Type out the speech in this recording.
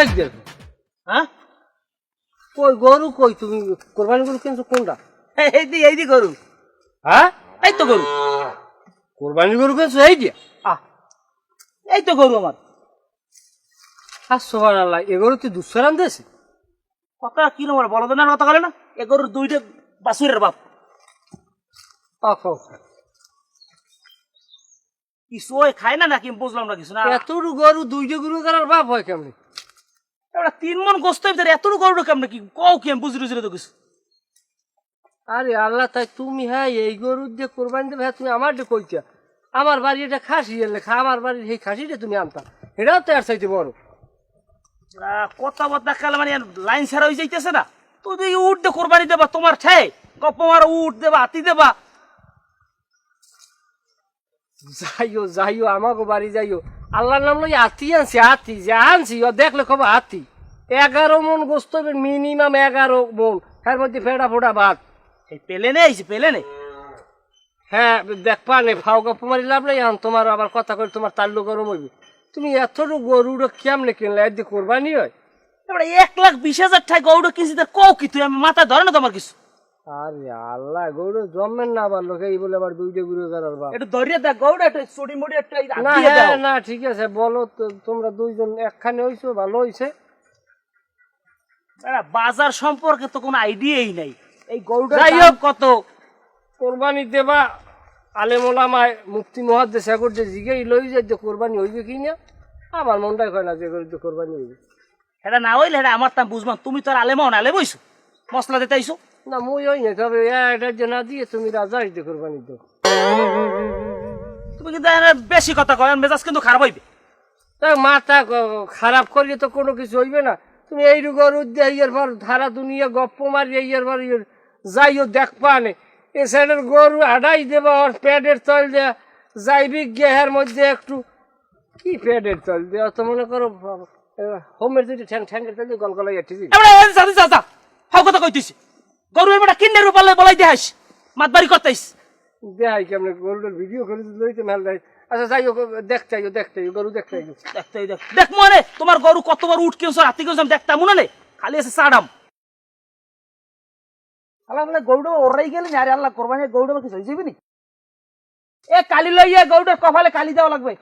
দেখ হ্যাঁ? কই গরু কই তুমি? কোরবানি গরু কিনছো কোনটা? এই- দি এই দি গরু। হ্যাঁ? এই তো গরু। কোরবানি গরু কিনছো এই আহ এই তো গরু আমার। আর সোহান আল্লাহ এ গরু তুই দিয়েছে কথা কি নম্বর বলদ না কথা বলে না। এ গরুর দুইটা বাসুরের বাপ। কিছু ওই খায় না নাকি? বুঝলাম না কিছু। না। এতটু গরু দুইটা গরু করার বাপ হয় কেমনি? এবার তিন মন গোস্ত ভিতরে এতটুকু গরুটা কেমন কি? কও কি বুঝি রুজি তো কিছু। আরে আল্লাহ তাই তুমি হ্যাঁ এই গরু দিয়ে কোরবানি দেবে হ্যাঁ তুমি আমার দিয়ে কইতা আমার বাড়ি এটা খাসি এলে খা আমার বাড়ির সেই খাসিটা তুমি আনতা এটাও তো আর চাইতে বড়। কথা বার্তা কালে মানে লাইন ছাড়া হয়ে যাইতেছে না। তুই তো এই উঠ দে কোরবানি দেবা তোমার ঠাই গপ্প মারা উঠ দেবা হাতি দেবা। যাইও যাইও আমাকে বাড়ি যাইও। আল্লাহর নাম লই হাতি আনছি হাতি যে আনছি দেখলে খবর হাতি। এগারো মন গোস্ত মিনিমাম এগারো মন। এর মধ্যে ফেড়া ফোড়া ভাত এই পেলে নে আইছি পেলে নে। হ্যাঁ দেখবা নে ফাও গপ্প মারি লাভ নাই আন তোমার আবার কথা করে তোমার তাল্লু গরম হইবে। তুমি এতটুকু গরুটা কেমনে কিনলে? একদিন কোরবানি হয়। এবার এক লাখ বিশ হাজার টাকা গরুটা কিনছি তার কও কি তুই আমি মাথায় ধরে না তোমার কিছু। আরে আল্লাহ গরু জমেন না আবার লোকে এই বলে আবার দুইটা গরু করার একটু ধরিয়ে দেখ গরুটা একটু চুটি মুড়ি একটু না হ্যাঁ না ঠিক আছে বলো তোমরা দুইজন একখানে হইছো ভালো হইছে? বাজার সম্পর্কে তো কোনো আইডিয়াই নাই। এই গরুটা যাই হোক। কত? কোরবানি দেবা আলেমোলামায় মুক্তি মহাদ্দেশ একর যে জিগেই লই যাই যে কোরবানি হইবে কি না? আমার মনটাই কয় না যে করে কোরবানি হইবে। এটা না হইলে এটা আমার তাম বুঝবান তুমি তো আর আলেমাও না আলে বইছো মশলা দিতে আইছো? না মুই ওই না তবে এটা যে না দিয়ে তুমি রাজা হইতে কোরবানি দাও। তুমি কিন্তু বেশি কথা কয় মেজাজ কিন্তু খারাপ হইবে। তাই মাথা খারাপ করিয়ে তো কোনো কিছু হইবে না। তুমি এই গরু দিয়ে ইয়ের পর ধারা দুনিয়া গপ্প মারি ইয়ের পর ইয়ের যাইও দেখ পানে। এ সাইডের গরু আডাই দেবা ওর প্যাডের তল দেয়া। যাইবি গেহের মধ্যে একটু। কি প্যাডের তল দেওয়া তো মনে করো হোমের যদি ঠ্যাং ঠ্যাঙ্গের তল দিয়ে গলগলাই এটি দিবি এবার এই যা যা যা হাও কথা কইতিছি। গরু এবার কিন্নের রূপালে বলাই দেহাইস? মাতবাড়ি করতেইস? দেখাই কেমন? গরুটার ভিডিও করে লইতে মেল দেয়। আচ্ছা যাই হোক দেখতে আইও দেখতে আইও গরু দেখতে আইও দেখতে দেখ দেখ। মনে তোমার গরু কতবার উঠ কেউ রাতে কেউ দেখতাম মনে নেই? খালি আছে সাডাম আল্লাহ বলে গরুটা ওরাই গেলে আরে আল্লাহ করবানি গরুটা কিছু হয়ে যাবি এ কালি লইয়া গৌড়ের কপালে কালি দেওয়া লাগবে।